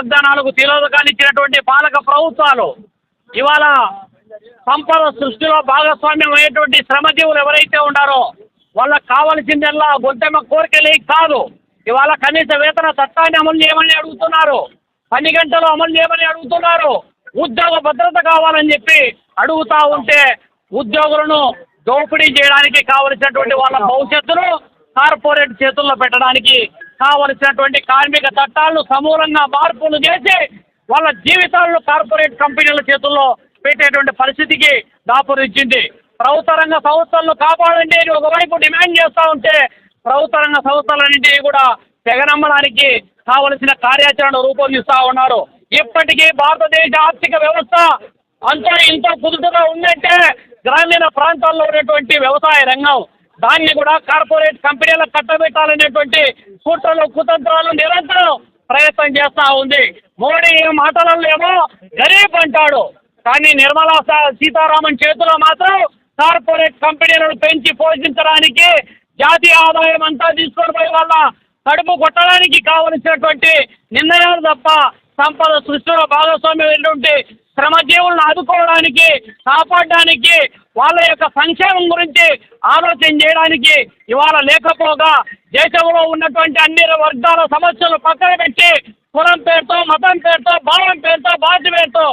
వాగ్దానాలకు తిలోదకాన్ని ఇచ్చినటువంటి పాలక ప్రభుత్వాలు ఇవాళ సంపద సృష్టిలో భాగస్వామ్యం అయ్యేటువంటి శ్రమజీవులు ఎవరైతే ఉన్నారో వాళ్ళకి కావలసిందల్లా గొంతెమ్మ కోరికలే కాదు. ఇవాళ కనీస వేతన చట్టాన్ని అమలు చేయమని అడుగుతున్నారు. పని గంటలు అమలు చేయమని అడుగుతున్నారు. ఉద్యోగ భద్రత కావాలని చెప్పి అడుగుతా ఉంటే ఉద్యోగులను దోపిడీ చేయడానికి కావలసినటువంటి వాళ్ళ భవిష్యత్తును కార్పొరేట్ చేతుల్లో పెట్టడానికి కావలసినటువంటి కార్మిక చట్టాలను సమూలంగా మార్పులు చేసి వాళ్ళ జీవితాలను కార్పొరేట్ కంపెనీల చేతుల్లో పెట్టేటువంటి పరిస్థితికి దాపురించింది. ప్రభుత్వ రంగ సంస్థలను కాపాడండి అని ఒకవైపు డిమాండ్ చేస్తూ ఉంటే ప్రభుత్వ రంగ సంస్థలన్నింటినీ కూడా తెగనమ్మడానికి కావలసిన కార్యాచరణ రూపొందిస్తూ ఉన్నారు. ఇప్పటికీ భారతదేశ ఆర్థిక వ్యవస్థ అంతా ఇంత కుదుటగా ఉందంటే గ్రామీణ ప్రాంతాల్లో ఉన్నటువంటి వ్యవసాయ రంగం దాన్ని కూడా కార్పొరేట్ కంపెనీలకు కట్టబెట్టాలనేటువంటి కుట్రలు కుతంత్రాలు నిరంతరం ప్రయత్నం చేస్తూ ఉంది. మోడీ మాటలలో ఏమో గరీబ్ అంటాడు. కానీ నిర్మలా సీతారామన్ చేతిలో మాత్రం కార్పొరేట్ కంపెనీలను పెంచి పోషించడానికి జాతీయ ఆదాయం అంతా తీసుకొని పోయి వాళ్ళ కడుపు కొట్టడానికి కావలసినటువంటి నిర్ణయాలు తప్ప సంపద సృష్టిలో భాగస్వామ్యమైనటువంటి శ్రమజీవులను ఆదుకోవడానికి కాపాడడానికి వాళ్ళ యొక్క సంక్షేమం గురించి ఆలోచన చేయడానికి ఇవాళ లేకపోగా దేశంలో ఉన్నటువంటి అన్ని వర్గాల సమస్యలు పక్కన పెట్టి కులం పేరుతో మతం పేరుతో భావం పేరుతో బాధ్య పేరుతో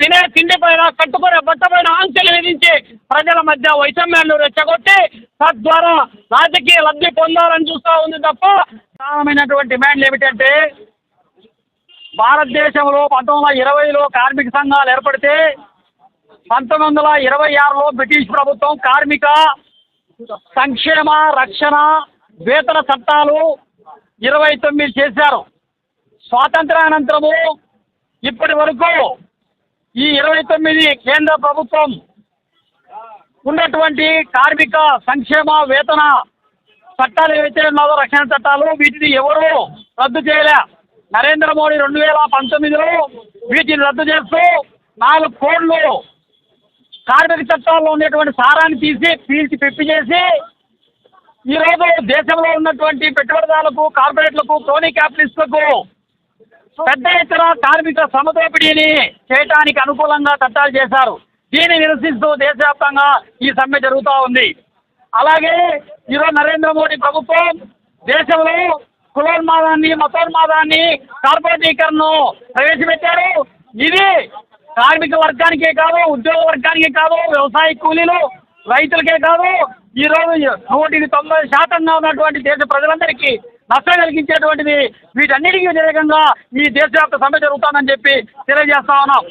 తినే తిండి పైన కట్టుకునే బట్ట పైన ఆంక్షలు విధించి ప్రజల మధ్య వైషమ్యాన్ని రెచ్చగొట్టి తద్వారా రాజకీయ లబ్ధి పొందాలని చూస్తూ ఉంది తప్ప ప్రధానమైనటువంటి డిమాండ్లు ఏమిటంటే భారతదేశంలో పంతొమ్మిది వందల ఇరవైలో కార్మిక సంఘాలు ఏర్పడితే పంతొమ్మిది వందల ఇరవై ఆరులో బ్రిటిష్ ప్రభుత్వం కార్మిక సంక్షేమ రక్షణ వేతన చట్టాలు ఇరవై తొమ్మిది చేశారు. స్వాతంత్రానంతరము ఇప్పటి వరకు ఈ ఇరవై తొమ్మిది కేంద్ర ప్రభుత్వం ఉన్నటువంటి కార్మిక సంక్షేమ వేతన చట్టాలు ఏవైతే ఉన్నాయో రక్షణ చట్టాలు వీటిని ఎవరు రద్దు చేయలే. నరేంద్ర మోడీ రెండు వేల పంతొమ్మిదిలో వీటిని రద్దు చేస్తూ నాలుగు కోడ్లు కార్మిక చట్టాల్లో ఉండేటువంటి సారాన్ని తీసి పీల్చి పెప్పి చేసి ఈరోజు దేశంలో ఉన్నటువంటి పెట్టుబడిదారులకు కార్పొరేట్లకు క్రోనీ క్యాపిటలిస్టులకు పెద్ద ఎత్తున కార్మిక సమదోపిడీని చేయటానికి అనుకూలంగా చట్టాలు చేశారు. దీన్ని నిరసిస్తూ దేశవ్యాప్తంగా ఈ సమ్మె జరుగుతూ ఉంది. అలాగే ఈరోజు నరేంద్ర మోడీ ప్రభుత్వం దేశంలో కులోన్మాదాన్ని మతోన్మాదాన్ని కార్పొరేటీకరణను ప్రవేశపెట్టారు. ఇది కార్మిక వర్గానికే కాదు ఉద్యోగ వర్గానికే కాదు వ్యవసాయ కూలీలు రైతులకే కాదు. ఈరోజు నూటికి తొంభై శాతంగా ఉన్నటువంటి దేశ ప్రజలందరికీ నష్టం కలిగించేటువంటిది వీటన్నిటికీ వ్యతిరేకంగా ఈ దేశవ్యాప్త సమ్మె జరుగుతుందని చెప్పి తెలియజేస్తా ఉన్నాం.